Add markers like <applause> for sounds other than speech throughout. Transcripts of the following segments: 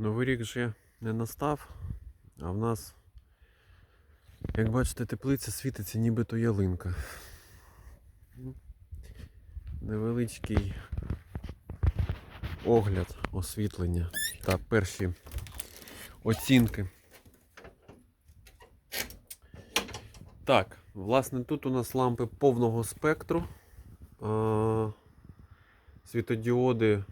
Новий рік вже не настав, а в нас, як бачите, теплиця світиться нібито ялинка. Невеличкий огляд освітлення та перші оцінки. Так, власне, тут у нас лампи повного спектру. Світодіоди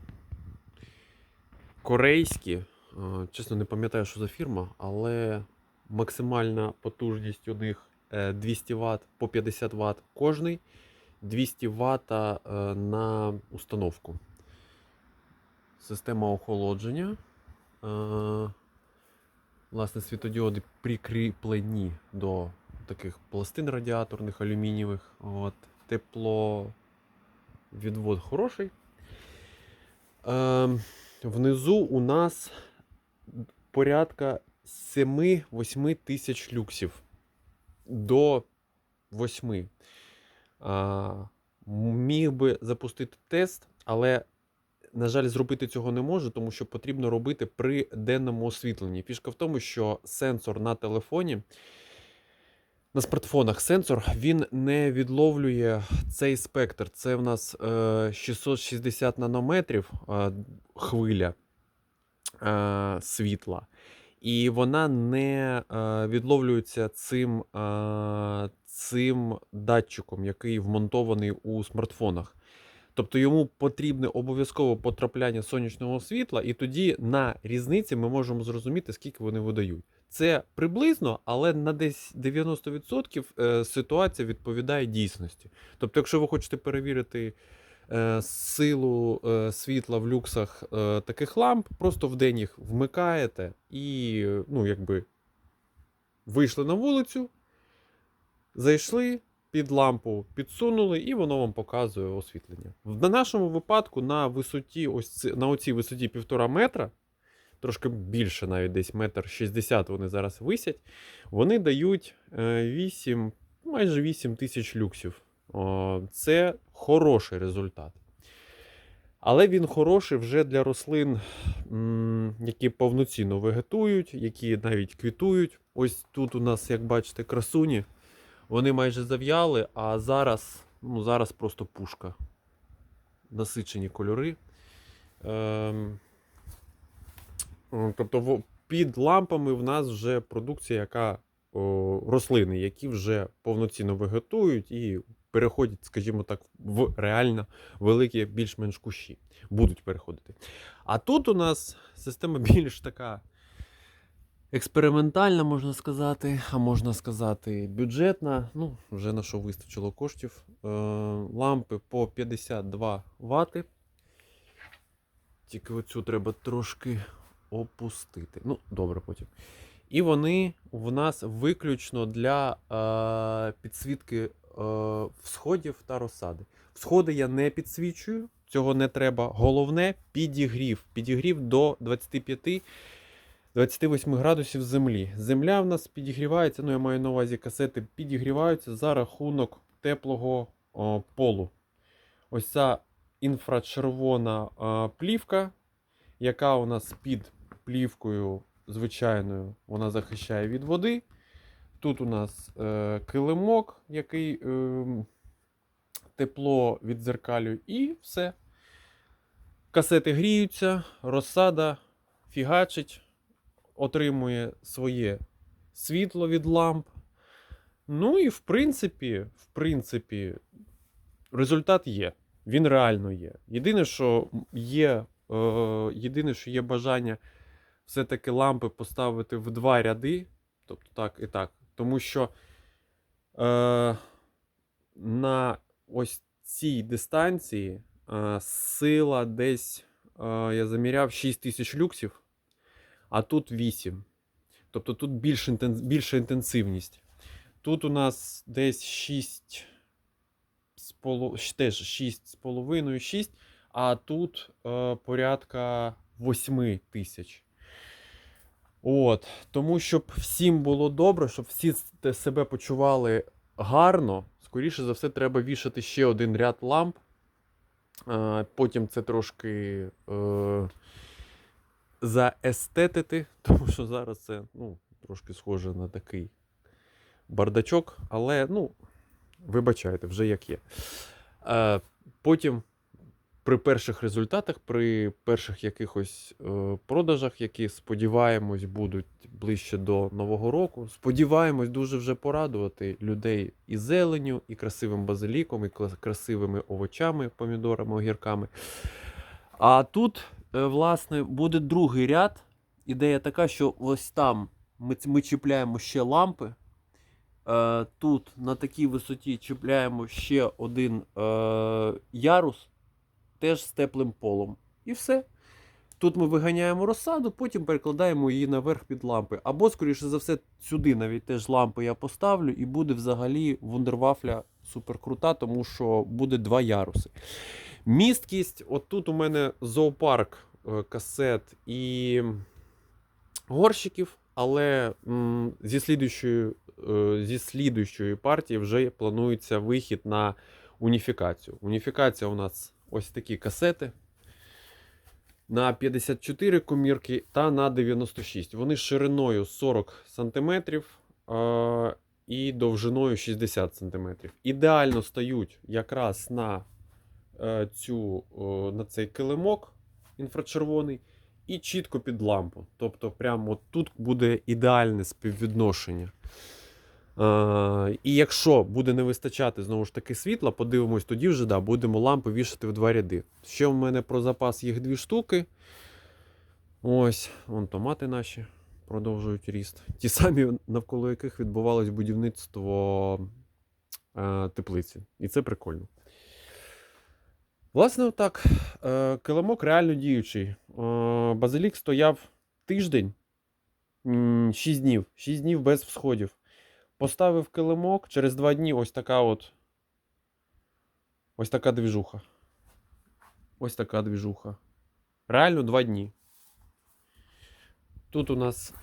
корейські. Е, Чесно, не пам'ятаю, що за фірма, але максимальна потужність у них е, 200 Вт по 50 Вт кожний, 200 Вт е, на установку. Система охолодження. Е, Власне, світодіоди прикріплені до таких пластин радіаторних, алюмінієвих. От. Тепло відвод хороший. Е, внизу у нас порядка 7-8 тисяч люксів. До 8. А, міг би запустити тест, але, на жаль, зробити цього не можу, тому що потрібно робити при денному освітленні. Фішка в тому, що сенсор на телефоні. На смартфонах сенсор він не відловлює цей спектр. Це в нас е, 660 нанометрів е, хвиля е, світла. І вона не е, відловлюється цим, е, цим датчиком, який вмонтований у смартфонах. Тобто йому потрібне обов'язково потрапляння сонячного світла, і тоді на різниці ми можемо зрозуміти, скільки вони видають. Це приблизно, але на десь 90% е, ситуація відповідає дійсності. Тобто, якщо ви хочете перевірити силу е, світла в люксах е, таких ламп, просто в день їх вмикаєте і, е, ну, якби вийшли на вулицю, зайшли під лампу, підсунули, і воно вам показує освітлення. На нашому випадку на висоті, ось на оцій висоті півтора метра, трошки більше, навіть десь метр 60 вони зараз висять, вони дають е, 8, майже 8 тисяч люксів. Це хороший результат. Але він хороший вже для рослин, які повноцінно вегетують, які навіть квітують. Ось тут у нас, як бачите, красуні. Вони майже зав'яли, а зараз, ну, зараз просто пушка. Насичені кольори. Ем, Тобто під лампами в нас вже продукція, яка о, рослини, які вже повноцінно вегетують і переходять, скажімо так, в реально великі, більш-менш кущі. Будуть переходити. А тут у нас система <laughs> більш така експериментальна, можна сказати, а можна сказати, бюджетна. Ну, вже на що вистачило коштів. Е, лампи по 52 Вт. Тільки оцю треба трошки опустити. Ну, добре, потім. І вони в нас виключно для е, підсвітки всходів та розсади. Всходи я не підсвічую, цього не треба. Головне підігрів. Підігрів до 25 28 градусів землі. Земля в нас підігрівається, ну я маю на увазі касети, підігріваються за рахунок теплого о, полу. Ось ця інфрачервона е, плівка, яка у нас під плівкою звичайною, вона захищає від води. Тут у нас е, килимок, який е, тепло віддзеркалює, і все. Касети гріються, розсада фігачить, отримує своє світло від ламп. Ну і в принципі, в принципі, результат є. Він реально є. Єдине, що є, е, єдине, що є бажання все-таки лампи поставити в два ряди. Тобто так і так. Тому що е, на ось цій дистанції е, сила десь, е, я заміряв 6 тисяч люксів, а тут 8. Тобто тут більш інтен, більша інтенсивність. Тут у нас десь 6 з полу- щ- теж 6,5, 6, а тут е, порядка 8 тисяч. От, тому щоб всім було добре, щоб всі себе почували гарно, скоріше за все, треба вішати ще один ряд ламп. Потім це трошки е, заестетити, <laughs> тому що зараз це ну, трошки схоже на такий бардачок, але ну, вибачайте, вже як є. Е, потім, при перших результатах, при перших якихось е, продажах, які сподіваємось будуть ближче до Нового року, сподіваємось дуже вже порадувати людей і зеленю, і красивим базиліком, і красивими овочами, помідорами, огірками. А тут, е, власне, буде другий ряд. Ідея така, що ось там ми, ми чіпляємо ще лампи. Е, Тут на такій висоті чіпляємо ще один ярус, теж з теплим полом. І все. Тут ми виганяємо розсаду, потім перекладаємо її наверх під лампи. Або, скоріше за все, сюди навіть теж лампи я поставлю, і буде взагалі вундервафля супер крута, тому що буде два яруси. Місткість, от тут у мене зоопарк е, касет і горщиків, але зі слідуючої, е, зі слідуючої партії вже планується вихід на уніфікацію. Уніфікація у нас ось такі касети. На 54 комірки та на 96. Вони шириною 40 см і довжиною 60 см. Ідеально стають якраз на, е, цю, на цей килимок інфрачервоний і чітко під лампу. Тобто, прямо тут буде ідеальне співвідношення. Е, і якщо буде не вистачати знову ж таки світла, подивимось, тоді вже да, будемо лампи вішати в два ряди. Ще в мене про запас їх дві штуки. Ось, вон томати наші продовжують ріст. Ті самі, навколо яких відбувалось будівництво е, теплиці. І це прикольно. Власне, отак. Е, килимок реально діючий. Е, базилік стояв тиждень, 6 днів. 6 днів без всходів. Поставив килимок, через 2 дні ось така от. Ось така двіжуха. Ось така двіжуха. Реально 2 дні. Тут у нас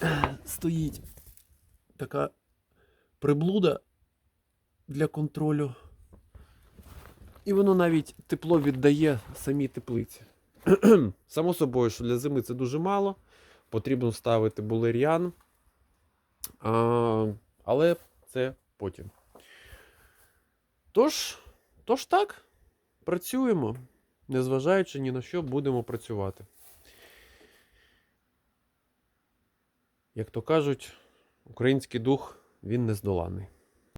<clears throat> стоїть така приблуда для контролю. І воно навіть тепло віддає самій теплиці. <clears throat> Само собою, що для зими це дуже мало. Потрібно ставити булер'ян. А, але це потім. Тож, тож так, працюємо. Незважаючи ні на що, будемо працювати. Як то кажуть, український дух він нездоланий.